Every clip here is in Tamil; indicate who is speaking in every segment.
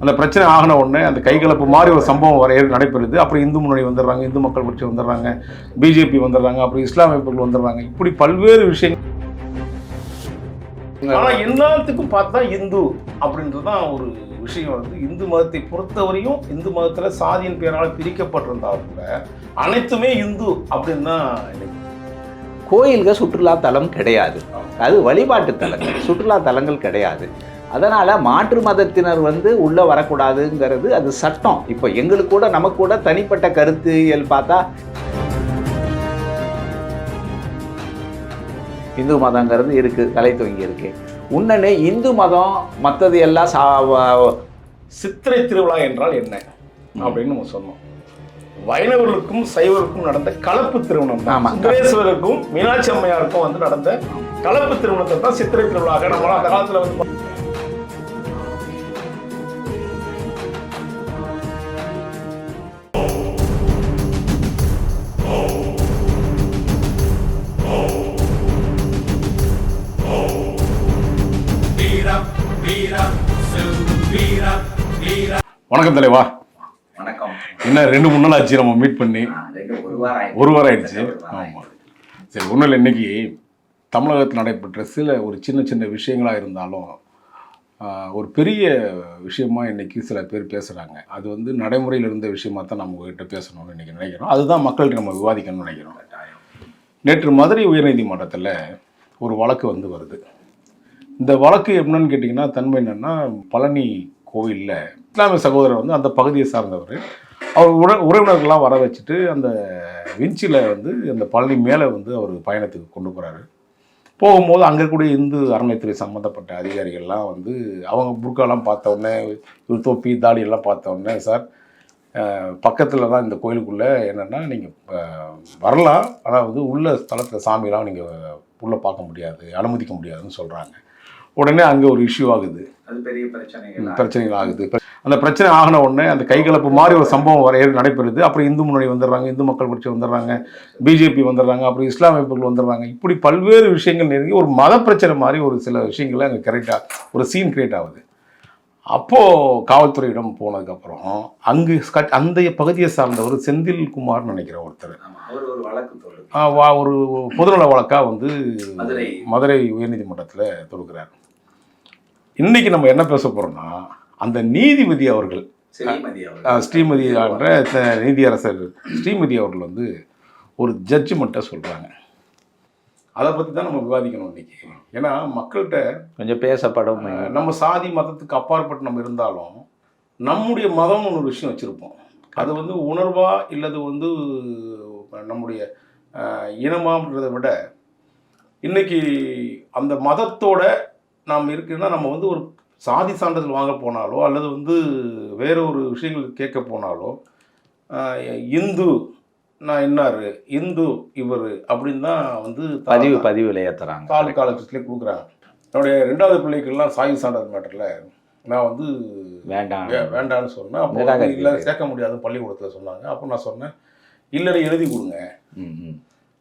Speaker 1: அந்த பிரச்சனை ஆகின உடனே அந்த கைகலப்பு மாதிரி ஒரு சம்பவம் வர நடைபெறுது. அப்புறம் இந்து முன்னணி வந்துடுறாங்க இந்து மக்கள் கட்சி வந்துடுறாங்க பிஜேபி வந்துடுறாங்க அப்புறம் இஸ்லாம் அமைப்புகள் வந்துடுறாங்க. இப்படி பல்வேறு விஷயங்கள். ஆனால் எல்லாத்துக்கும் பார்த்தா இந்து அப்படின்றது தான் ஒரு விஷயம். வந்து இந்து மதத்தை பொறுத்தவரையும் இந்து மதத்தில் சாதியின் பேரால் பிரிக்கப்பட்டிருந்தாலும் கூட அனைத்துமே இந்து அப்படின்னு தான்
Speaker 2: கோயில்கள் சுற்றுலா தலம் கிடையாது அது வழிபாட்டு தலங்கள். சுற்றுலா தலங்கள் கிடையாது. அதனால் மாற்று மதத்தினர் வந்து உள்ளே வரக்கூடாதுங்கிறது அது சட்டம். இப்போ எங்களுக்கு கூட நமக்கு கூட தனிப்பட்ட கருத்தியல் பார்த்தா இந்து மதங்கிறது இருக்குது தலை துவங்கி இருக்கு. உன்னொன்று இந்து மதம் மற்றது எல்லாம் சா
Speaker 1: சித்திரை திருவிழா என்றால் என்ன? அப்படின்னு நம்ம சொன்னோம். வைணவர்களுக்கும் சைவருக்கும் நடந்த கலப்பு திருமணம் தான். சுந்தரேஸ்வரருக்கும் மீனாட்சி அம்மையாருக்கும் வந்து நடந்த கலப்பு திருமணத்தை தான் சித்திரை திருவிழாக நம்ம அந்த காலத்துல வந்து வணக்கம் தலைவா.
Speaker 2: வணக்கம்.
Speaker 1: என்ன ரெண்டு மூணு நாள் ஆச்சு நம்ம மீட் பண்ணி?
Speaker 2: ஒரு வாரம்
Speaker 1: ஒரு வாரம் ஆயிடுச்சு. ஆமாம் சரி ஒன்றும் இல்லை இன்னைக்கு தமிழகத்தில் நடைபெற்ற சில ஒரு சின்ன சின்ன விஷயங்களாக இருந்தாலும் ஒரு பெரிய விஷயமா இன்னைக்கு சில பேர் பேசுகிறாங்க அது வந்து நடைமுறையில் இருந்த விஷயமா தான் நம்ம உங்ககிட்ட பேசணும்னு இன்னைக்கு நினைக்கிறோம். அதுதான் மக்கள்கிட்ட நம்ம விவாதிக்கணும்னு நினைக்கிறோம். நேற்று மதுரை உயர்நீதிமன்றத்தில் ஒரு வழக்கு வந்து வருது. இந்த வழக்கு என்னன்னு கேட்டிங்கன்னா தன்மை என்னன்னா பழனி கோவிலில் இஸ்லாமிய சகோதரர் வந்து அந்த பகுதியை சார்ந்தவர். அவர் உற உறவினர்கள்லாம் வர வச்சுட்டு அந்த விஞ்சில் வந்து அந்த பழனி மேலே வந்து அவர் பயணத்துக்கு கொண்டு போகிறாரு போகும்போது அங்கே கூடிய இந்து அறநிலைத்துறை சம்மந்தப்பட்ட அதிகாரிகள்லாம் வந்து அவங்க புர்காலாம் பார்த்த உடனே இவர் தொப்பி தாடி எல்லாம் பார்த்த உடனே சார் பக்கத்தில் தான் இந்த கோயிலுக்குள்ளே என்னென்னா நீங்கள் வரலாம். ஆனால் வந்து உள்ள ஸ்தலத்தில் சாமியெல்லாம் நீங்கள் உள்ளே பார்க்க முடியாது அனுமதிக்க முடியாதுன்னு சொல்கிறாங்க உடனே அங்கே ஒரு இஷ்யூ ஆகுது.
Speaker 2: அது பெரிய பிரச்சனைகள்
Speaker 1: பிரச்சனைகள் ஆகுது. அந்த பிரச்சனை ஆகின உடனே அந்த கைகலப்பு மாதிரி ஒரு சம்பவம் வர நடைபெறுது. அப்புறம் இந்து முன்னணி வந்துடுறாங்க இந்து மக்கள் கட்சி வந்துடுறாங்க பிஜேபி வந்துடுறாங்க அப்புறம் இஸ்லாம் அமைப்புகள் வந்துடுறாங்க. இப்படி பல்வேறு விஷயங்கள் நெருங்கி ஒரு மத பிரச்சனை மாதிரி ஒரு சில விஷயங்கள் அங்கே கரெக்டாக ஒரு சீன் கிரியேட் ஆகுது. அப்போது காவல்துறையிடம் போனதுக்கப்புறம் அங்கு அந்த பகுதியை சார்ந்தவர் செந்தில் குமார்னு நினைக்கிற ஒருத்தர்.
Speaker 2: ஒரு
Speaker 1: பொதுநல வழக்காக வந்து
Speaker 2: மதுரை.
Speaker 1: மதுரை உயர்நீதிமன்றத்தில் தொடுக்கிறார். இன்னைக்கு நம்ம என்ன பேச போறோம்னா அந்த நீதிபதி அவர்கள்
Speaker 2: ஸ்ரீமதி
Speaker 1: நீதியரசர் ஸ்ரீமதி அவர்கள் வந்து ஒரு ஜட்ஜ்மெண்ட்டை சொல்கிறாங்க அதை பற்றி தான் நம்ம விவாதிக்கணும் இன்னைக்கு. ஏன்னா மக்கள்கிட்ட
Speaker 2: கொஞ்சம் பேசப்படும்.
Speaker 1: நம்ம சாதி மதத்துக்கு அப்பாற்பட்டு நம்ம இருந்தாலும் நம்முடைய மதம்னு ஒரு விஷயம் வச்சுருப்போம். அது வந்து உணர்வா இல்லது வந்து நம்முடைய இனமான்றதை விட இன்னைக்கு அந்த மதத்தோட நாம் இருக்குன்னா நம்ம வந்து ஒரு சாதி சான்றிதழ் வாங்க போனாலோ அல்லது வந்து வேற ஒரு விஷயங்கள் கேட்க போனாலோ இந்து நான் இன்னாரு இந்து இவர் அப்படின்னு தான் வந்து
Speaker 2: பதிவு பதிவில் ஏத்துறாங்க
Speaker 1: கால் காலத்துலேயே கொடுக்குறாங்க. என்னுடைய ரெண்டாவது பிள்ளைக்கெல்லாம் சாய் சான்றிதழ் மேட்டரில் நான் வந்து
Speaker 2: வேண்டாம்.
Speaker 1: வே- வேண்டான்னு சொன்னேன். அப்போ இல்லை சேர்க்க முடியாது. பள்ளிக்கூடத்தில் சொன்னாங்க. அப்போ நான் சொன்னேன் இல்லைன்னு எழுதி கொடுங்க.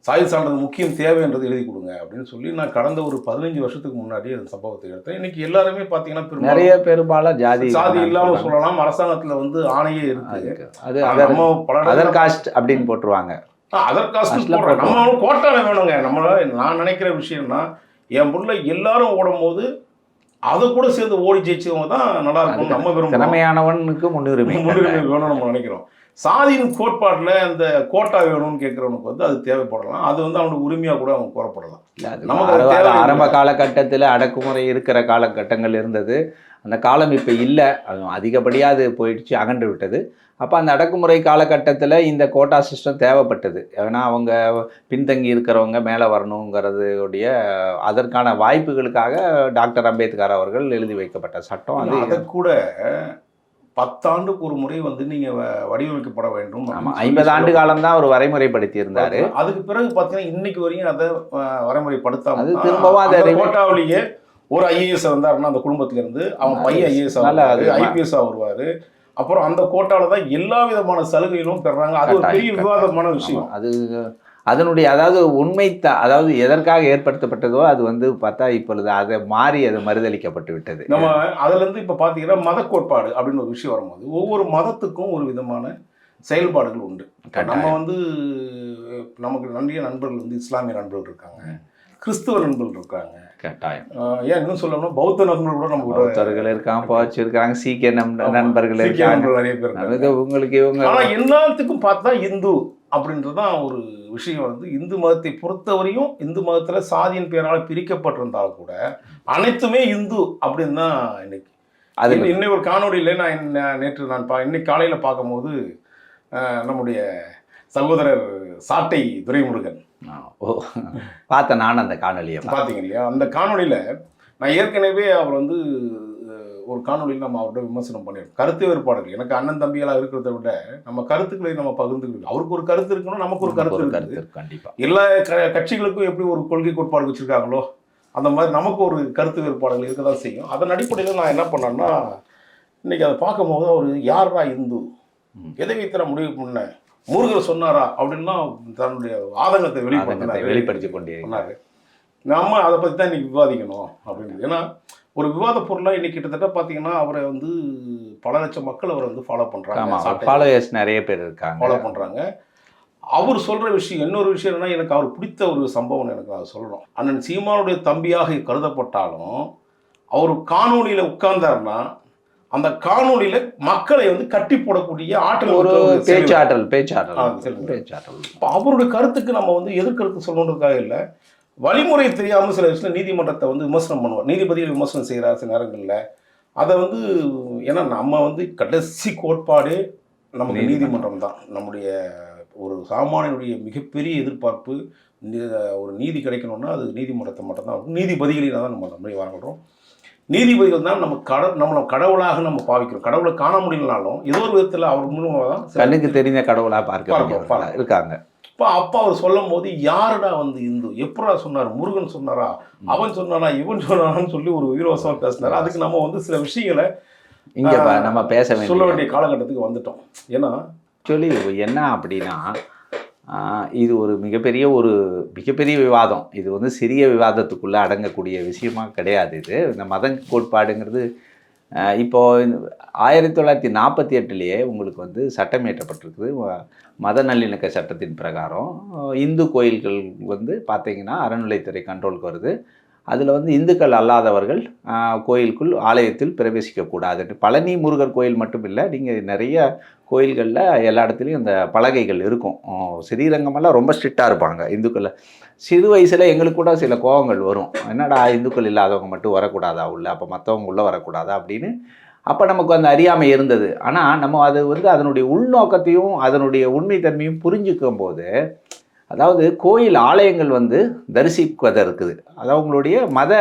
Speaker 1: சாய் சான்றிதழ் முக்கியம் தேவைன்றது எழுதி கொடுங்க அப்படின்னு சொல்லி நான் கடந்த ஒரு பதினஞ்சு வருஷத்துக்கு முன்னாடி அந்த சம்பவத்தை எடுத்தேன். இன்னைக்கு எல்லாருமே பார்த்தீங்கன்னா
Speaker 2: நிறைய பெரும்பாலும் ஜாதி
Speaker 1: சாதி இல்லாம சொல்லலாம் அரசாங்கத்துல வந்து ஆணையே இருக்கு.
Speaker 2: அது அதர் காஸ்ட் அப்படின்னு போட்டுருவாங்க.
Speaker 1: அதர் காஸ்ட் நம்ம கோட்டால வேணுங்க. நம்மள நான் நினைக்கிற விஷயம்னா என் புள்ள எல்லாரும் ஓடும் போது அதை கூட சேர்ந்து ஓடி ஜெயிச்சவங்க தான் நல்லா இருக்கும். நம்ம விரும்புறோம்.
Speaker 2: திறமையானவனுக்கு முன்னுரிமை.
Speaker 1: முன்னுரிமை வேணும்னு நம்ம நினைக்கிறோம். சாதியின் கோட்பாட்டில் இந்த கோட்டா வேணும்னு கேட்குறவனுக்கு வந்து அது தேவைப்படலாம். அது வந்து அவனுக்கு உரிமையாக கூட அவன் கோரப்படலாம். நமக்கு.
Speaker 2: ஆரம்ப காலகட்டத்தில் அடக்குமுறை இருக்கிற காலகட்டங்கள் இருந்தது. அந்த காலம் இப்போ இல்லை. அது அதிகப்படியாக அது போயிடுச்சு அகன்று விட்டது. அப்போ அந்த அடக்குமுறை காலகட்டத்தில் இந்த கோட்டா சிஸ்டம் தேவைப்பட்டது. ஏன்னா அவங்க பின்தங்கி இருக்கிறவங்க மேலே வரணுங்கிறது உடைய அதற்கான வாய்ப்புகளுக்காக டாக்டர் அம்பேத்கர் அவர்கள் எழுதி வைக்கப்பட்ட சட்டம். அது
Speaker 1: அதை கூட பத்தாண்டுக்கு ஒரு முறை வந்து நீங்க வ- வடிவமைக்கப்பட வேண்டும்
Speaker 2: ஆமாம் ஐம்பது ஆண்டு
Speaker 1: சொல்லுவாங்க.
Speaker 2: காலம் தான் அவர் வரைமுறைப்படுத்தி இருந்தார்
Speaker 1: அதுக்கு பிறகு பார்த்தீங்கன்னா இன்னைக்கு வரையும் அதை வரைமுறைப்படுத்தாம
Speaker 2: அது திரும்பவும் அதை
Speaker 1: கோட்டாவிலேயே ஒரு ஐஏஎஸ் வந்தாருன்னா அந்த குடும்பத்துல இருந்து அவன் பையன் ஐஏஎஸ் ஆகுவாரு
Speaker 2: அது-
Speaker 1: ஐபிஎஸ் வருவாரு. அப்புறம் அந்த கோட்டால தான் எல்லா விதமான சலுகைகளும் பெறாங்க அது ஒரு பெரிய விவாதமான விஷயம்.
Speaker 2: அது அதனுடைய அதாவது உண்மை த அதாவது எதற்காக ஏற்படுத்தப்பட்டதோ அது வந்து பார்த்தா இப்பொழுது அதை மாறி அது மறுதளிக்கப்பட்டு விட்டது.
Speaker 1: நம்ம அதுல இருந்து இப்ப பாத்தீங்கன்னா மத கோட்பாடு அப்படின்னு ஒரு விஷயம் வரும்போது ஒவ்வொரு மதத்துக்கும் ஒரு விதமான செயல்பாடுகள் உண்டு. நம்ம வந்து நமக்கு நிறைய நண்பர்கள் வந்து இஸ்லாமிய நண்பர்கள் இருக்காங்க கிறிஸ்துவ நண்பர்கள் இருக்காங்க
Speaker 2: கட்டாயம்.
Speaker 1: ஏன் இன்னும் சொல்லணும்னா பௌத்த நண்பர்கள் கூட நம்ம
Speaker 2: பௌத்தர்கள் இருக்காங்க போச்சு இருக்காங்க சீக்கிய நம். நண்பர்கள் இருக்காங்க.
Speaker 1: நிறைய பேர்
Speaker 2: உங்களுக்கு இவங்க
Speaker 1: ஆனா எல்லாத்துக்கும் பார்த்தா இந்து அப்படின்றதுதான் ஒரு விஷயம். வந்து இந்து மதத்தை பொறுத்தவரையும் இந்து மதத்துல சாதியின் பேரால பிரிக்கப்பட்டிருந்தாலும் கூட அனைத்துமே இந்து அப்படின்னு தான் இன்னைக்கு.
Speaker 2: அது
Speaker 1: இன்னும் ஒரு காணொளியில் நான் நேற்று நான் பா இன்னைக்கு காலையில பார்க்கும்போது நம்முடைய சகோதரர் சாட்டை துரைமுருகன்.
Speaker 2: ஓ பார்த்தேன் நான் அந்த காணொலியை
Speaker 1: பார்த்தீங்க இல்லையா? அந்த காணொளியில நான் ஏற்கனவே அவர் வந்து ஒரு காணொளியில் நம்ம அவர்கிட்ட விமர்சனம் பண்ணியிருக்கோம். கருத்து வேறுபாடுகள். எனக்கு அண்ணன் தம்பிகளா இருக்கிறத விட நம்ம கருத்துக்களை நம்ம பகிர்ந்துக்கணும் அவருக்கு ஒரு கருத்து இருக்கணும் நமக்கு ஒரு கருத்து இருக்குது.
Speaker 2: கருத்து இருக்கு, கண்டிப்பா.
Speaker 1: எல்லா கட்சிகளுக்கும் எப்படி ஒரு கொள்கை கோட்பாடு வச்சிருக்காங்களோ அந்த மாதிரி நமக்கு ஒரு கருத்து வேறுபாடுகள் இருக்க தான் செய்யும். அதன் அடிப்படையில் நான் என்ன பண்ணேன்னா இன்னைக்கு அதை பார்க்கும்போது அவர் யாரா இந்து. எதை வைத்து நான் முடிவு பண்ணேன்? முருகர் சொன்னாரா அப்படின்னா தன்னுடைய ஆதங்கத்தை வெளிப்படுத்தினாரு
Speaker 2: வெளிப்படுத்தி கொண்டே
Speaker 1: சொன்னாரு. நம்ம அதை பற்றி தான் இன்னைக்கு விவாதிக்கணும் அப்படின்னு. ஏன்னா ஒரு விவாத பொருளாக இன்னைக்கு கிட்டத்தட்ட பார்த்தீங்கன்னா அவரை வந்து பல லட்சம் மக்கள் அவரை வந்து ஃபாலோ பண்ணுறாங்க
Speaker 2: ஃபாலோயர்ஸ் நிறைய பேர் இருக்காங்க.
Speaker 1: ஃபாலோ பண்ணுறாங்க அவர் சொல்கிற விஷயம் இன்னொரு விஷயம் என்னன்னா எனக்கு அவர் பிடித்த ஒரு சம்பவம் எனக்கு நான் சொல்லணும். அண்ணன் சீமானுடைய தம்பியாக கருதப்பட்டாலும் அவர் காணொளியில் உட்கார்ந்தாருன்னா அந்த காணொளியில் மக்களை வந்து கட்டி போடக்கூடிய ஆற்றல்
Speaker 2: ஒரு. பேச்சாற்றல் பேச்சாற்றல். பேச்சாற்றல்
Speaker 1: இப்போ அவருடைய கருத்துக்கு நம்ம வந்து எதிர்கருத்து சொல்லணுன்றதுக்காக இல்லை வழிமுறை தெரியாமல் சில விஷயம் நீதிமன்றத்தை வந்து விமர்சனம் பண்ணுவார் நீதிபதிகள் விமர்சனம் செய்கிறார் சில நேரங்களில் அதை வந்து ஏன்னா நம்ம வந்து கடைசி கோட்பாடே நமக்கு
Speaker 2: நீதிமன்றம்.
Speaker 1: தான் நம்முடைய ஒரு சாமானியனுடைய மிகப்பெரிய எதிர்பார்ப்பு ஒரு நீதி கிடைக்கணும்னா அது நீதிமன்றத்தை மட்டும்தான் இருக்கும் நீதிபதிகளை தான் நம்ம நம்பி வரப்படுறோம் நீதிபதிகள் தான் நம்ம கட நம்மளை கடவுளாக நம்ம பாவிக்கிறோம். கடவுளை காண முடியலனாலும் ஏதோ ஒரு விதத்தில் அவர் மூலமாக தான்
Speaker 2: கண்ணுக்கு தெரிந்த கடவுளா பார்க்க. இருக்காங்க.
Speaker 1: இப்போ அப்பா அவர் சொல்லும் போது யாருடா வந்து இந்து? எப்படா சொன்னார்? முருகன் சொன்னாரா? அவன் சொன்னானா? இவன் சொன்னானான்னு சொல்லி ஒரு உயிரோசமா பேசினாரு. அதுக்கு நம்ம வந்து சில விஷயங்களை
Speaker 2: இங்க நம்ம பேச
Speaker 1: சொல்ல
Speaker 2: வேண்டிய
Speaker 1: காலகட்டத்துக்கு வந்துட்டோம். ஏன்னா
Speaker 2: ஆக்சுவலி என்ன அப்படின்னா இது ஒரு மிகப்பெரிய ஒரு மிகப்பெரிய விவாதம். இது வந்து சிறிய விவாதத்துக்குள்ளே அடங்கக்கூடிய விஷயமா கிடையாது இது. இந்த மத கோட்பாடுங்கிறது இப்போது ஆயிரத்தி தொள்ளாயிரத்தி நாற்பத்தி எட்டுலேயே உங்களுக்கு வந்து சட்டம் இயற்றப்பட்டிருக்குது. மத நல்லிணக்க சட்டத்தின் பிரகாரம். இந்து கோயில்கள் வந்து பார்த்திங்கன்னா அறநிலைத்துறை கண்ட்ரோலுக்கு வருது. அதில் வந்து இந்துக்கள் அல்லாதவர்கள் கோயிலுக்குள் ஆலயத்தில் பிரவேசிக்கக்கூடாது. பழனி முருகர் கோயில் மட்டும் இல்லை நீங்கள் நிறைய கோயில்களில் எல்லா இடத்துலையும் இந்த பலகைகள் இருக்கும். ஸ்ரீரங்கமெல்லாம் ரொம்ப ஸ்ட்ரிக்டாக இருப்பாங்க இந்துக்கள். சிறு வயசில் எங்களுக்கு கூட சில கோபங்கள் வரும். என்னடா இந்துக்கள் இல்லாதவங்க மட்டும் வரக்கூடாதா உள்ள? அப்போ மற்றவங்க உள்ளே வரக்கூடாதா அப்படின்னு. அப்போ நமக்கு அந்த அறியாமை இருந்தது. ஆனால் நம்ம அது வந்து அதனுடைய உள்நோக்கத்தையும் அதனுடைய உண்மைத்தன்மையும் புரிஞ்சுக்கும் போது அதாவது கோயில் ஆலயங்கள் வந்து தரிசிப்பதற்குது. அது அவங்களுடைய மத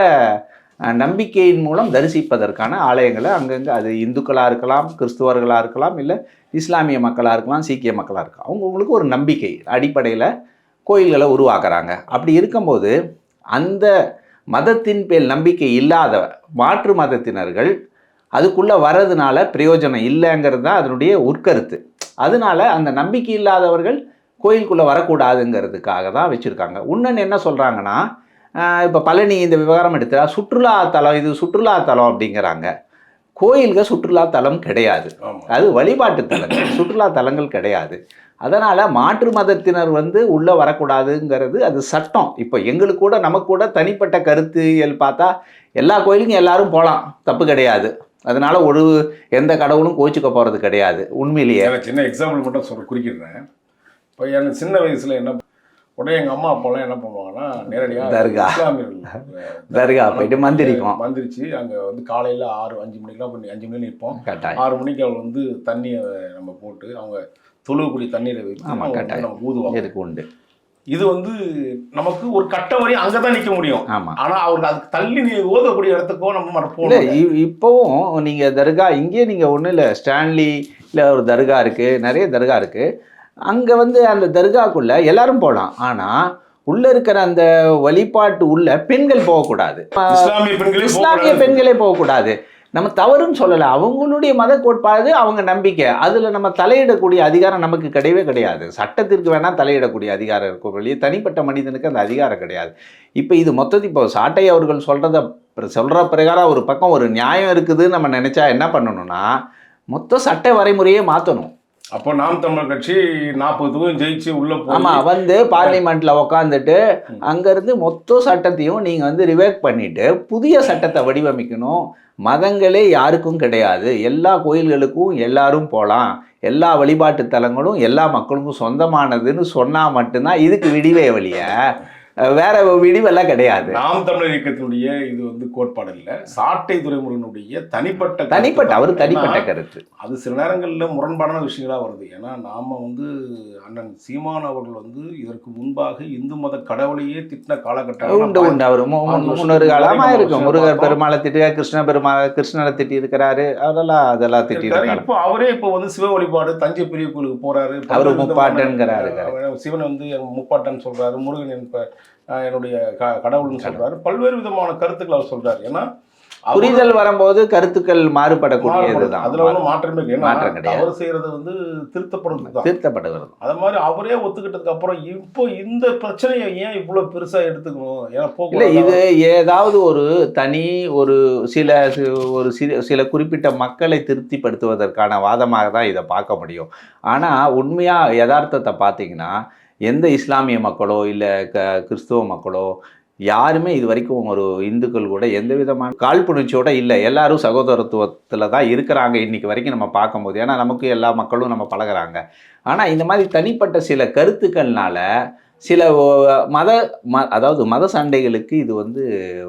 Speaker 2: நம்பிக்கையின் மூலம் தரிசிப்பதற்கான ஆலயங்களை அங்கங்கே அது இந்துக்களாக இருக்கலாம் கிறிஸ்துவர்களாக இருக்கலாம் இல்லை இஸ்லாமிய மக்களாக இருக்கலாம் சீக்கிய மக்களாக இருக்கலாம். அவங்கவுங்களுக்கு ஒரு நம்பிக்கை அடிப்படையில் கோயில்களை உருவாக்குறாங்க. அப்படி இருக்கும்போது அந்த மதத்தின் பேர் நம்பிக்கை இல்லாத மாற்று மதத்தினர்கள் அதுக்குள்ளே வர்றதுனால பிரயோஜனம் இல்லைங்கிறது தான் அதனுடைய உட்கருத்து. அதனால அந்த நம்பிக்கை இல்லாதவர்கள் கோயிலுக்குள்ளே வரக்கூடாதுங்கிறதுக்காக தான் வச்சுருக்காங்க. இன்னொன்று என்ன சொல்கிறாங்கன்னா இப்போ பழனி இந்த விவகாரம் எடுத்தா சுற்றுலா தலம் இது சுற்றுலா தலம் அப்படிங்கிறாங்க. கோயில்கள் சுற்றுலா தலம் கிடையாது. அது வழிபாட்டு தலங்கள் சுற்றுலா தலங்கள் கிடையாது. அதனால் மாற்று மதத்தினர் வந்து உள்ளே வரக்கூடாதுங்கிறது அது சட்டம். இப்போ எங்களுக்கு கூட நமக்கு கூட தனிப்பட்ட கருத்தியல் பார்த்தா எல்லா கோயிலுக்கும் எல்லாரும் போகலாம் தப்பு கிடையாது. அதனால ஒரு எந்த கடவுளும் கோச்சிக்க போகிறது கிடையாது. உண்மையிலேயே.
Speaker 1: சின்ன எக்ஸாம்பிள் மட்டும் சொல்ல குறிக்கிடுறேன் இப்போ எனக்கு சின்ன வயசுல என்ன உடனே எங்க அம்மா அப்பாலாம் என்ன பண்ணுவாங்கன்னா நேரடியாக
Speaker 2: தர்கா. தர்கா போயிட்டு மந்திரிக்கும்.
Speaker 1: மந்திரிச்சு அங்க வந்து காலையில ஆறு அஞ்சு மணிக்கெல்லாம் பண்ணி அஞ்சு மணி நிற்போம். ஆறு மணிக்கு அவள் வந்து தண்ணியை நம்ம போட்டு அவங்க தொழுவுக்குடி தண்ணீரை வைத்து. நம்ம ஊதுவாங்க.
Speaker 2: இதுக்கு உண்டு?
Speaker 1: இது வந்து நமக்கு ஒரு கட்ட வரை அங்கதான் நிக்க முடியும்.
Speaker 2: ஆமாம்
Speaker 1: ஆனா அவருக்கு அதுக்கு தள்ளி நீ ஓதக்கூடிய இடத்துக்கோ நம்ம போகணும்
Speaker 2: இப்போவும் நீங்கள் தர்கா இங்கேயே நீங்கள் ஒன்றும் இல்லை ஸ்டான்லி இல்லை ஒரு தர்கா இருக்குது நிறைய தர்கா இருக்குது அங்கே வந்து அந்த தர்காக்குள்ளே எல்லாரும் போகலாம் ஆனால் உள்ளே இருக்கிற அந்த வழிபாட்டு உள்ள பெண்கள் போகக்கூடாது.
Speaker 1: இஸ்லாமிய பெண்களே
Speaker 2: இஸ்லாமிய
Speaker 1: போகக்கூடாது.
Speaker 2: நம்ம தவறுன்னு சொல்லலை. அவங்களுடைய மத கோட்பாடு அவங்க நம்பிக்கை. அதில் நம்ம தலையிடக்கூடிய அதிகாரம் நமக்கு கிடையவே கிடையாது. சட்டத்திற்கு வேணால் தலையிடக்கூடிய அதிகாரம் இருக்கும். வெளியே தனிப்பட்ட மனிதனுக்கு அந்த அதிகாரம் கிடையாது. இப்போ இது மொத்தத்தில் இப்போ சாட்டை அவர்கள் சொல்கிறத சொல்கிற பிரகாரம் ஒரு பக்கம் ஒரு நியாயம் இருக்குதுன்னு நம்ம நினச்சா என்ன பண்ணணும்னா மொத்த சட்ட வரைமுறையே மாற்றணும்
Speaker 1: அப்போ நாம் தமிழர் கட்சி நாற்பது தொகுதி ஜெயிச்சு உள்ள
Speaker 2: ஆமா
Speaker 1: போய்
Speaker 2: வந்து பார்லிமெண்ட்ல உக்காந்துட்டு அங்கிருந்து மொத்த சட்டத்தையும் நீங்க வந்து ரிவேக் பண்ணிட்டு புதிய சட்டத்தை வடிவமைக்கணும். மதங்களே யாருக்கும் கிடையாது. எல்லா கோயில்களுக்கும் எல்லாரும் போகலாம் எல்லா வழிபாட்டு தலங்களும் எல்லா மக்களுக்கும் சொந்தமானதுன்னு சொன்னா மட்டும்தான் இதுக்கு விடிவே வழிய. வேற விடிவெல்லாம் கிடையாது
Speaker 1: நாம் தமிழர் இயக்கத்தினுடைய இது வந்து கோட்பாடு இல்ல சாட்டை துறைமுருகனுடைய தனிப்பட்ட
Speaker 2: தனிப்பட்ட
Speaker 1: தான்.
Speaker 2: அவர் தனிப்பட்ட கருத்து
Speaker 1: அது சில நேரங்கள்ல முரண்பாடான விஷயங்களா வருது ஏன்னா நாம வந்து அண்ணன் சீமான் அவர்கள் வந்து இதற்கு முன்பாக இந்து மத கடவுளையே திட்டின காலகட்டம்
Speaker 2: உண்டு உண்டு அவர் முன்னொரு
Speaker 1: வருஷத்துக்கு
Speaker 2: காலமா
Speaker 1: முன்னாடி
Speaker 2: இருக்கும் முருகர். பெருமாளை திட்டி கிருஷ்ண பெருமாள் கிருஷ்ணரை திட்டி இருக்கிறாரு அதெல்லாம் அதெல்லாம் திட்டி
Speaker 1: இருக்காரு. இப்போ அவரே இப்போ வந்து சிவ வழிபாடு தஞ்சை பெரிய கோயிலுக்கு போறாரு
Speaker 2: அவரு முப்பாட்டன்கிறாரு.
Speaker 1: சிவன் வந்து முப்பாட்டன் சொல்றாரு முருகன் என்னுடைய க- கடவுள்னு சொல்றாரு. பல்வேறு விதமான கருத்துக்கள் அவர் சொல்றாரு. ஏன்னா
Speaker 2: புரிதல் வரும்போது கருத்துக்கள் மாறுபடக்கூடியது. தான்.
Speaker 1: அதுல ஒன்றும் மாற்றமே
Speaker 2: மாற்றம் கிடையாது.
Speaker 1: அவர் செய்யறது வந்து திருத்தப்படுறது
Speaker 2: திருத்தப்படுகிறது
Speaker 1: அது மாதிரி அவரே ஒத்துக்கிட்டதுக்கு அப்புறம் இப்போ இந்த பிரச்சனையை ஏன் இவ்வளவு பெருசா எடுத்துக்கணும்? ஏன்னா
Speaker 2: இல்லை இது ஏதாவது ஒரு தனி ஒரு சில ஒரு சில சில குறிப்பிட்ட மக்களை திருப்திப்படுத்துவதற்கான வாதமாக தான் இதை பார்க்க முடியும். ஆனால் உண்மையாக யதார்த்தத்தை பார்த்தீங்கன்னா எந்த இஸ்லாமிய மக்களோ இல்லை க கிறிஸ்துவ மக்களோ யாருமே இது வரைக்கும் ஒரு இந்துக்கள் கூட எந்த விதமான காழ்ப்புணர்ச்சியோட இல்லை. எல்லாரும் சகோதரத்துவத்தில் தான் இருக்கிறாங்க இன்னைக்கு வரைக்கும் நம்ம பார்க்கும்போது. ஏன்னா நமக்கு எல்லா மக்களும் நம்ம பழகுறாங்க. ஆனால் இந்த மாதிரி தனிப்பட்ட சில கருத்துக்கள்னால சில மத ம அதாவது மத சண்டைகளுக்கு இது வந்து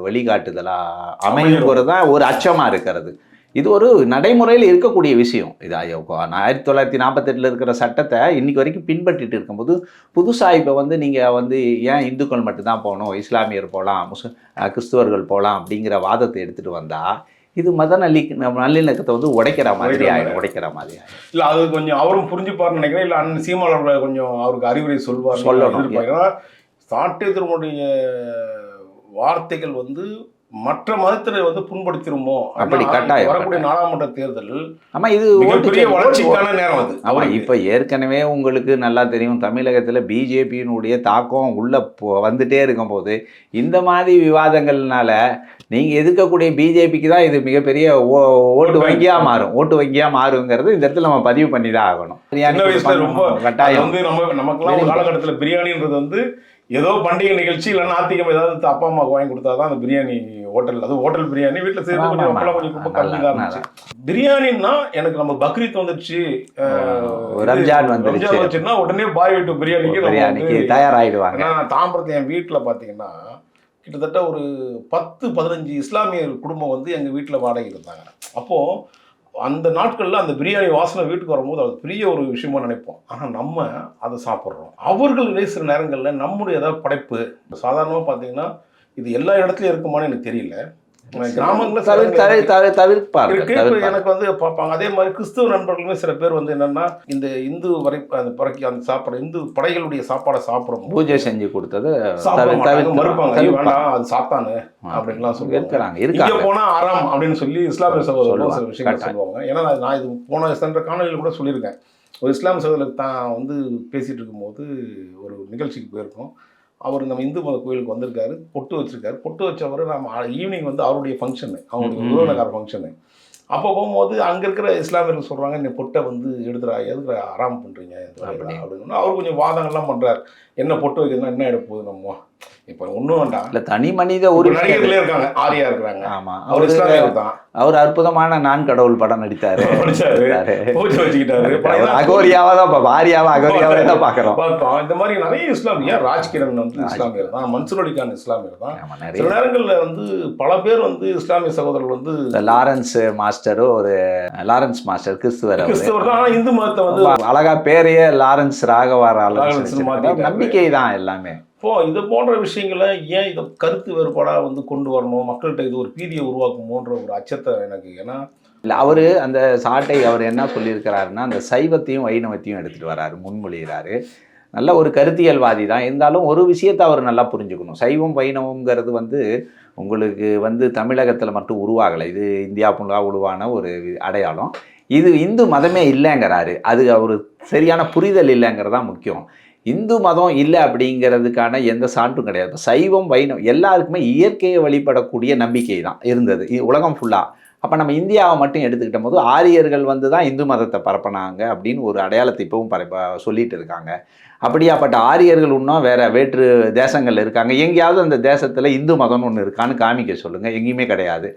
Speaker 2: வழிகாட்டுதலாக அமையுங்கிறது தான் ஒரு அச்சமாக இருக்கிறது. இது ஒரு நடைமுறையில் இருக்கக்கூடிய விஷயம். இது ஆயிரத்தி தொள்ளாயிரத்தி நாற்பத்தெட்டில் இருக்கிற சட்டத்தை இன்னைக்கு வரைக்கும் பின்பற்றிட்டு இருக்கும்போது புதுசாக இப்போ வந்து நீங்கள் வந்து ஏன் இந்துக்கள் மட்டும்தான் போகணும்? இஸ்லாமியர் போகலாம் அஹ், கிறிஸ்துவர்கள் போகலாம் அப்படிங்கிற வாதத்தை எடுத்துகிட்டு வந்தால் இது மத நல்லி நல்லிணக்கத்தை வந்து உடைக்கிற மாதிரி ஆயிடும் உடைக்கிற மாதிரி
Speaker 1: இல்ல அது கொஞ்சம் அவரும் புரிஞ்சுப்பாருன்னு நினைக்கிறேன். இல்ல அண்ணன் சீமான் அவர்களை கொஞ்சம் அவருக்கு அறிவுரை சொல்வார்
Speaker 2: சொல்லணும்.
Speaker 1: ஏன்னா வார்த்தைகள் வந்து மற்ற மதத்தினர் வந்து புண்படுத்திருமோ
Speaker 2: அப்படி கட்டாயம்,
Speaker 1: வரக்கூடிய நாடாளுமன்ற தேர்தல்
Speaker 2: ஆமாம் இது
Speaker 1: மிகப்பெரிய வளர்ச்சிக்கான நேரம் அது. அவருக்கு.
Speaker 2: இப்போ ஏற்கனவே உங்களுக்கு நல்லா தெரியும் தமிழகத்தில் பிஜேபியினுடைய தாக்கம் உள்ளே வந்துட்டே இருக்கும்போது இந்த மாதிரி விவாதங்கள்னால நீங்கள் எதிர்க்கக்கூடிய பிஜேபிக்கு தான் இது மிகப்பெரிய ஓட்டு வங்கியாக மாறும். ஓட்டு வங்கியாக மாறுங்கிறது இந்த இடத்துல நம்ம பதிவு பண்ணி தான் ஆகணும்
Speaker 1: ரொம்ப
Speaker 2: கட்டாயம்.
Speaker 1: வந்து நம்ம
Speaker 2: Very
Speaker 1: காலகட்டத்துல பிரியாணின்றது வந்து ஏதோ பண்டிகை நிகழ்ச்சி இல்லைன்னா நாத்திகம் ஏதாவது அப்பா அம்மாவுக்கு வாங்கி கொடுத்தாதான் அந்த பிரியாணி ஹோட்டல். அது ஹோட்டல் பிரியாணி வீட்டில் செய்யறது கொஞ்சம் அப்பெல்லாம் கொஞ்சம் ரொம்ப. கம்மி தான் இருந்துச்சு. பிரியாணின்னா எனக்கு நம்ம பக்ரீத் வந்துருச்சு.
Speaker 2: ரம்ஜான்
Speaker 1: இது
Speaker 2: வந்துருச்சு.
Speaker 1: ரம்ஜான் வந்துச்சுன்னா உடனே பாய் வீட்டு பிரியாணிக்கு
Speaker 2: பிரியாணிக்கு தயாராகிடுவாங்க
Speaker 1: தாம்பரத்தில் என் வீட்டில் பார்த்தீங்கன்னா கிட்டத்தட்ட ஒரு பத்து பதினஞ்சு இஸ்லாமியர் குடும்பம் வந்து எங்கள் வீட்டில் வாடகை இருந்தாங்க. அப்போது அந்த நாட்களில் அந்த பிரியாணி வாசனை வீட்டுக்கு வரும்போது அது பெரிய ஒரு விஷயமா நினைப்போம். ஆனால் நம்ம அதை சாப்பிட்றோம். அவர்கள் சில நேரங்களில் நம்முடைய ஏதாவது படைப்பு சாதாரணமாக பார்த்தீங்கன்னா இது எல்லா இடத்துலையும் இருக்குமான்னு எனக்கு தெரியல. கிராமங்களில் எனக்கு வந்து பார்ப்பாங்க அதே மாதிரி கிறிஸ்துவ நண்பர்களுமே சில பேர் வந்து என்னன்னா இந்த இந்து வரை அந்த பிறக்கி அந்த சாப்பாடு இந்து படைகளுடைய சாப்பாடை சாப்பிடும்
Speaker 2: பூஜை செஞ்சு கொடுத்தது
Speaker 1: மறுப்பாங்க. வேண்டாம் அது சாத்தானு அப்படின்லாம் சொல்லுவாங்க.
Speaker 2: இருக்கிறாங்க.
Speaker 1: இங்க
Speaker 2: இருக்காங்க
Speaker 1: போனா ஆறாம் அப்படின்னு சொல்லி இஸ்லாமிய சகோதரர்கள் சில. விஷயங்கள். சொல்லுவாங்க. ஏன்னா நான் இது போன சென்ற காணொலியில் கூட சொல்லியிருக்கேன். ஒரு இஸ்லாமிய சகோதரர் தான் வந்து பேசிட்டு இருக்கும்போது ஒரு நிகழ்ச்சிக்கு போயிருக்கோம். அவர் நம்ம இந்து மத கோயிலுக்கு வந்திருக்காரு பொட்டு வச்சிருக்காரு. பொட்டு வச்சவர் நம்ம ஈவினிங் வந்து அவருடைய ஃபங்க்ஷனு அவருடைய. உறவினக்கார ஃபங்க்ஷனு அப்போ போகும்போது அங்கே இருக்கிற இஸ்லாமியர்கள் சொல்கிறாங்க இந்த பொட்டை வந்து எடுத்துடா எதுக்கு ஆறாம் பண்ணுறீங்க
Speaker 2: அப்படி.
Speaker 1: அப்படின்னு. அவர் கொஞ்சம் வாதங்கள்லாம் பண்ணுறாரு என்ன பொட்டு வைக்கிறதுனா என்ன எடுக்க போகுது நம்ம? இப்போ ஒன்றும் வேண்டாம்.
Speaker 2: இல்ல தனி மனித
Speaker 1: ஒரு நடிகர்களே இருக்காங்க ஆரியா இருக்கிறாங்க.
Speaker 2: ஆமா.
Speaker 1: அவர் இஸ்லாமியர் தான்.
Speaker 2: அவர் அற்புதமான நான் கடவுள் படம் நடித்தாரு.
Speaker 1: பூஜை வச்சுக்கிட்டாரு.
Speaker 2: அகோரியாவா தான் ஆரியாவா அகோரியாவா தான் பாக்குறோம்.
Speaker 1: பார்த்தோம் இந்த மாதிரி நிறைய இஸ்லாமிய ராஜ்கிரண் வந்து இஸ்லாமியர் தான்? மன்சூர் அலிகான் இஸ்லாமியர் தான். சில நேரங்கள்ல வந்து பல பேர் வந்து இஸ்லாமிய சகோதரர்கள் வந்து
Speaker 2: லாரன்ஸ் மாஸ்டர் ஒரு லாரன்ஸ் மாஸ்டர் கிறிஸ்துவர்
Speaker 1: கிறிஸ்தவர் தான். இந்து மதத்தை வந்து
Speaker 2: அழகா பேரையே லாரன்ஸ் ராகவா லாரன்ஸ். நம்பிக்கை தான் எல்லாமே.
Speaker 1: இப்போ இது போன்ற விஷயங்களை ஏன் இதை கருத்து வேறுபாடா வந்து கொண்டு வரணும்? மக்கள்கிட்ட இது ஒரு பீதியை உருவாக்குமோன்ற ஒரு அச்சத்தை எனக்கு ஏன்னா
Speaker 2: இல்ல அவரு அந்த சாட்டை அவர் என்ன சொல்லியிருக்கிறாருன்னா அந்த சைவத்தையும் வைணவத்தையும் எடுத்துட்டு வராரு முன்மொழிகிறாரு. நல்ல ஒரு கருத்தியல்வாதி தான். இருந்தாலும் ஒரு விஷயத்தை அவர் நல்லா புரிஞ்சுக்கணும். சைவம் வைணவம்ங்கிறது வந்து உங்களுக்கு வந்து தமிழகத்தில் மட்டும் உருவாகலை. இது இந்தியா ஃபுல்லாக உருவான ஒரு அடையாளம். இது இந்து மதமே இல்லைங்கிறாரு. அது ஒரு சரியான புரிதல் இல்லைங்கிறது முக்கியம். இந்து மதம் இல்லை அப்படிங்கிறதுக்கான எந்த சான்றும் கிடையாது. சைவம் வைணவம் எல்லாருக்குமே இயற்கையை வழிபடக்கூடிய நம்பிக்கை தான் இருந்தது. உலகம் ஃபுல்லாக அப்போ நம்ம இந்தியாவை மட்டும் எடுத்துக்கிட்ட போது ஆரியர்கள் வந்து தான் இந்து மதத்தை பரப்பினாங்க அப்படின்னு ஒரு அடையாளத்தை இப்பவும் பரப்ப சொல்லிட்டு இருக்காங்க. அப்படியாப்பட்ட ஆரியர்கள் இன்னும் வேறு வேற்று தேசங்கள் இருக்காங்க. எங்கேயாவது அந்த தேசத்தில் இந்து மதம்னு ஒன்று இருக்கான்னு காமிக்க சொல்லுங்கள் எங்கேயுமே கிடையாது.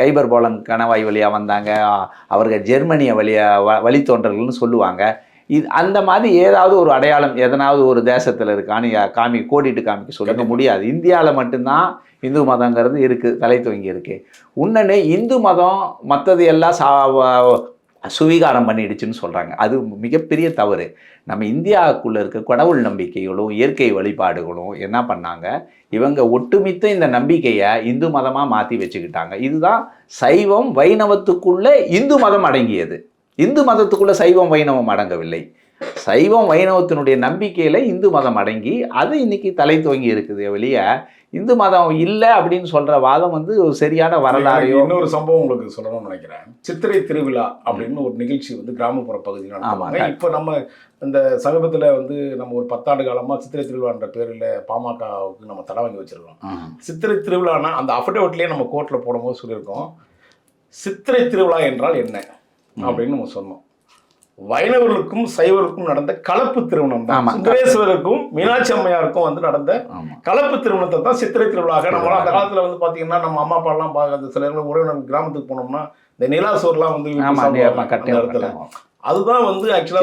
Speaker 2: கைபர் போலன் கணவாய் வழியாக வந்தாங்க. அவர்கள் ஜெர்மனியை வழியாக வ வழித்தோன்றல்கள்னு சொல்லுவாங்க. இது அந்த மாதிரி ஏதாவது ஒரு அடையாளம் எதனாவது ஒரு தேசத்தில் இருக்கான்னு காமி கோடிட்டு காமிக்க சொல்லுங்க முடியாது. இந்தியாவில் மட்டும்தான் இந்து மதங்கிறது இருக்குது தலை துவங்கி இருக்கு. உன்னனே இந்து மதம் மற்றது எல்லாம் சா சுவீகாரம் பண்ணிடுச்சுன்னு சொல்கிறாங்க அது மிகப்பெரிய தவறு. நம்ம இந்தியாவுக்குள்ளே இருக்க கடவுள் நம்பிக்கைகளும் இயற்கை வழிபாடுகளும் என்ன பண்ணாங்க? இவங்க ஒட்டுமித்த இந்த நம்பிக்கையை இந்து மதமாக மாற்றி வச்சுக்கிட்டாங்க. இதுதான் சைவம் வைணவத்துக்குள்ள இந்து மதம் அடங்கியது. இந்து மதத்துக்குள்ள சைவம் வைணவம் அடங்கவில்லை. சைவம் வைணவத்தினுடைய நம்பிக்கையில இந்து மதம் அடங்கி அது இன்னைக்கு தலை துவங்கி இருக்குது வெளியே. இந்து மதம் இல்லை அப்படின்னு சொல்ற வாதம் வந்து ஒரு சரியான
Speaker 1: எனக்கு இன்னொரு சம்பவம் உங்களுக்கு சொல்லணும்னு நினைக்கிறேன். சித்திரை திருவிழா அப்படின்னு ஒரு நிகழ்ச்சி வந்து கிராமப்புற பகுதியில் நடத்துவாங்க
Speaker 2: ஆமா.
Speaker 1: இப்போ நம்ம இந்த சமீபத்துல வந்து நம்ம ஒரு பத்தாண்டு காலமா சித்திரை திருவிழான்ற பேரில் பாமகவுக்கு நம்ம தடை வாங்கி வச்சிருக்கோம். சித்திரை திருவிழானா அந்த அஃபிடவிட்லேயே நம்ம கோர்ட்ல போடும்போது சொல்லியிருக்கோம். சித்திரை திருவிழா என்றால் என்ன? அப்படின்னு நம்ம சொன்னோம். வைணவர்களுக்கும் சைவருக்கும் நடந்த கலப்பு திருமணம் தான். சுந்தரேஸ்வருக்கும் மீனாட்சி அம்மையாருக்கும் வந்து நடந்த கலப்பு திருமணத்தை தான் சித்திரை திருவிழாக நம்ம அந்த காலத்துல வந்து பாத்தீங்கன்னா நம்ம அம்மா அப்பா எல்லாம் பார்க்க சில உறவினர் கிராமத்துக்கு போனோம்னா இந்த நிலாசோர்லாம் வந்து இடத்துல. அதுதான் வந்து ஆக்சுவலா.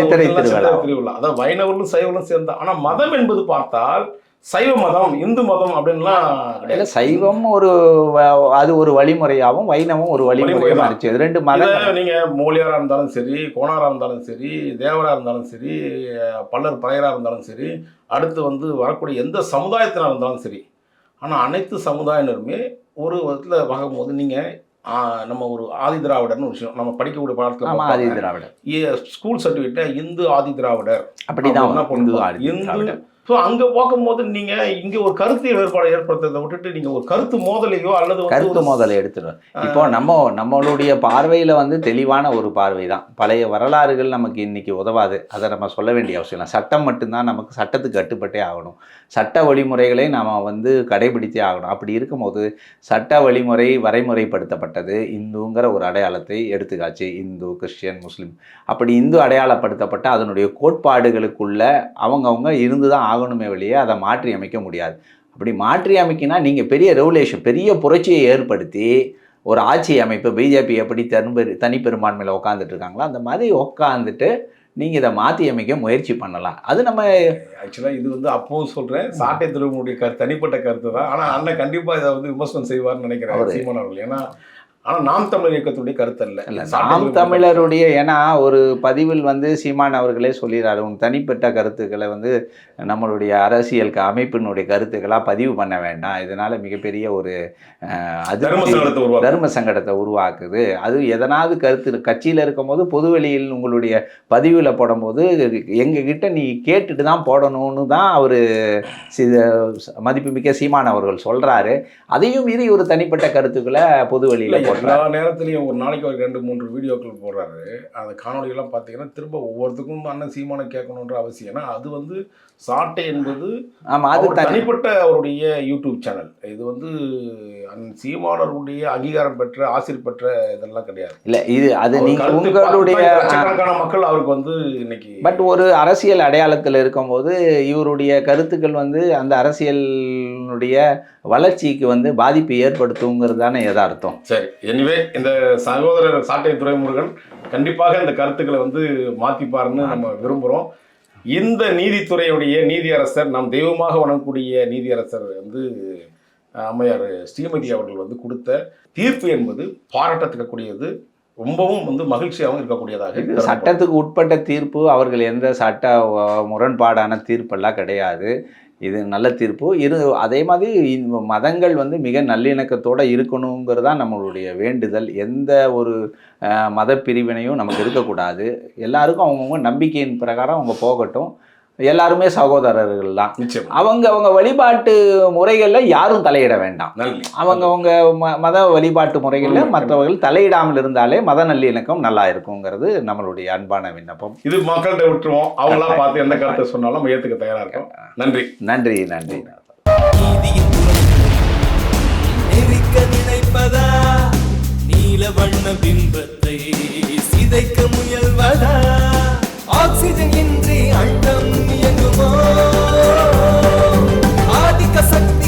Speaker 2: திருவிழா.
Speaker 1: அதான் வைணவர்களும் சைவர்களும் சேர்ந்தா ஆனா மதம் என்பது பார்த்தால் சைவ மதம் இந்து மதம் அப்படின்லாம்
Speaker 2: இல்ல சைவம் ஒரு அது ஒரு வழிமுறையாகவும் வைணவம் ஒரு
Speaker 1: வழிமுறைதான்.
Speaker 2: இருந்துச்சு. இது ரெண்டு மதம்
Speaker 1: நீங்க மோலியாரா இருந்தாலும் சரி கோணாரா இருந்தாலும் சரி தேவரா இருந்தாலும் சரி பல்லர் பறையரா இருந்தாலும் சரி அடுத்து வந்து வரக்கூடிய எந்த சமுதாயத்தினா இருந்தாலும் சரி ஆனா அனைத்து சமுதாயினருமே ஒரு விதத்துல பார்க்கும்போது நீங்க ஆ, நம்ம ஒரு ஆதி திராவிடர்னு ஒரு விஷயம் நம்ம படிக்கக்கூடிய
Speaker 2: ஆமா ஆதி
Speaker 1: பாடத்துல
Speaker 2: திராவிடர்
Speaker 1: ஸ்கூல் சர்டிஃபிகேட்டை இந்து ஆதி திராவிடர்.
Speaker 2: அப்படிதான். இந்து
Speaker 1: ஸோ அங்க பார்க்கும்போது நீங்க இங்க ஒரு கருத்தியல் வேறுபாடு ஏற்படுத்துறதை விட்டுட்டு நீங்க ஒரு கருத்து மோதலையோ அல்லது
Speaker 2: கருத்து மோதலை எடுத்துடும் இப்போ நம்ம நம்மளுடைய பார்வையில வந்து தெளிவான ஒரு பார்வை தான். பழைய வரலாறுகள் நமக்கு இன்னைக்கு உதவாது. அதை நம்ம சொல்ல வேண்டிய அவசியம் இல்லை. சட்டம் மட்டும்தான் நமக்கு சட்டத்துக்கு கட்டுப்பட்டே ஆகணும். சட்ட வழிமுறைகளை நாம வந்து கடைபிடித்தே ஆகணும். அப்படி இருக்கும்போது சட்ட வழிமுறை வரைமுறைப்படுத்தப்பட்டது. இந்துங்கிற ஒரு அடையாளத்தை எடுத்துக்காச்சு. இந்து கிறிஸ்டியன் முஸ்லீம். அப்படி இந்து அடையாளப்படுத்தப்பட்ட அதனுடைய கோட்பாடுகளுக்குள்ள அவங்கவங்க இருந்து தான் ஆகணுமே வெளியே அதை மாற்றி அமைக்க முடியாது. அப்படி மாற்றி அமைக்கினா நீங்கள் பெரிய ரெகுலேஷன் பெரிய புரட்சியை ஏற்படுத்தி ஒரு ஆட்சி அமைப்பு பிஜேபி எப்படி தன்பெரு தனிப்பெரும்பான்மையில் உட்காந்துட்டு இருக்காங்களோ அந்த மாதிரி உட்காந்துட்டு நீங்கள் இதை மாற்றி அமைக்க முயற்சி பண்ணலாம். அது நம்ம
Speaker 1: ஆக்சுவலா இது வந்து அப்பவும் சொல்றேன். சாட்டை திருவனுடைய கருத்து தனிப்பட்ட கருத்து தான். ஆனா அண்ணன் கண்டிப்பா இதை வந்து விமர்சனம் செய்வார்னு நினைக்கிறேன் சீமான் அவர்கள். ஏன்னா ஆனா நாம் தமிழர் இயக்கத்துடைய கருத்து அல்ல
Speaker 2: நாம் தமிழருடைய ஏன்னா ஒரு பதிவில் வந்து சீமான் அவர்களே சொல்லிடுறாரு உன் தனிப்பட்ட கருத்துக்களை வந்து நம்மளுடைய அரசியல் அமைப்பினுடைய கருத்துக்களாக பதிவு பண்ண வேண்டாம். இதனால மிகப்பெரிய ஒரு அஹ்,
Speaker 1: தர்ம சங்கடத்தை
Speaker 2: உருவாக்குது. அது எதனாவது கருத்து கட்சியில் இருக்கும்போது பொதுவெளியில் உங்களுடைய பதிவில் போடும்போது எங்ககிட்ட நீ கேட்டுட்டு தான் போடணும்னு தான் அவர் மதிப்புமிக்க சீமான் அவர்கள் சொல்கிறாரு அதையும் மீறி ஒரு தனிப்பட்ட கருத்துக்களை பொதுவெளியில்
Speaker 1: எல்லா நேரத்துலயும் ஒரு நாளைக்கு ஒரு ரெண்டு மூன்று வீடியோக்கள் போடுறாரு. அந்த காணொலிகள்லாம் பார்த்தீங்கன்னா திரும்ப ஒவ்வொருத்துக்கும் அண்ணன் சீமானை கேட்கணுன்ற அவசியம். ஏன்னா அது வந்து சாட்டை என்பது
Speaker 2: ஆமாம் அது
Speaker 1: தனிப்பட்ட அவருடைய யூடியூப் சேனல் இது வந்து அண்ணன் சீமானவருடைய அங்கீகாரம் பெற்ற ஆசிரியர் பெற்ற இதெல்லாம் கிடையாது.
Speaker 2: இல்லை இது அது நீங்கள் உங்களுடைய
Speaker 1: லட்சக்கணக்கான மக்கள் அவருக்கு வந்து இன்னைக்கு
Speaker 2: பட் ஒரு அரசியல் அடையாளத்தில் இருக்கும்போது இவருடைய கருத்துக்கள் வந்து அந்த அரசியலினுடைய வளர்ச்சிக்கு வந்து பாதிப்பு ஏற்படுத்துங்கிறது தானே யதார்த்தம்.
Speaker 1: சரி. எனிவே இந்த சகோதரர் சாட்டை துரைமுருகன் கண்டிப்பாக இந்த கருத்துக்களை வந்து மாத்திப்பாருன்னு நம்ம விரும்புகிறோம் இந்த நீதித்துறையுடைய நீதியரசர் நாம் தெய்வமாக வணங்கக்கூடிய நீதியரசர் வந்து அம்மையார் ஸ்ரீமதி அவர்கள் வந்து கொடுத்த தீர்ப்பு என்பது பாராட்டத்துக்கக்கூடியது ரொம்பவும் வந்து மகிழ்ச்சியாகவும் இருக்கக்கூடியதாக
Speaker 2: இது. சட்டத்துக்கு உட்பட்ட தீர்ப்பு அவர்கள் எந்த சட்ட முரண்பாடான தீர்ப்பெல்லாம் கிடையாது இது நல்ல தீர்ப்பு. இரு அதே மாதிரி மதங்கள் வந்து மிக நல்லிணக்கத்தோட இருக்கணுங்கிறது தான் நம்மளுடைய வேண்டுதல். எந்த ஒரு மதப்பிரிவினையும் மத பிரிவினையும் நமக்கு இருக்கக்கூடாது. எல்லாருக்கும் அவங்கவுங்க நம்பிக்கையின் பிரகாரம் அவங்க போகட்டும். எல்லாருமே சகோதரர்கள் தான்
Speaker 1: நிச்சயம்.
Speaker 2: அவங்க அவங்க வழிபாட்டு முறைகளில் யாரும் தலையிட வேண்டாம். அவங்க அவங்க ம- மத வழிபாட்டு முறைகளில் மற்றவர்கள் தலையிடாமல் இருந்தாலே மத நல்லிணக்கம் நல்லா இருக்குங்கிறது நம்மளுடைய அன்பான விண்ணப்பம்.
Speaker 1: இது மக்கள்கிட்ட விட்டுருவோம். அவங்களா பார்த்து எந்த கருத்தை சொன்னாலும் நம்ம ஏத்துக்க தயாரா இருக்கோம் நன்றி.
Speaker 2: நன்றி நன்றி.
Speaker 3: நினைப்பதா? நீல வண்ண பிம்பத்தை சிதைக்க முயல்வ ஆக்சிஜன் இன்றி அண்டம் இயங்குமோ? ஆதிக்க சக்தி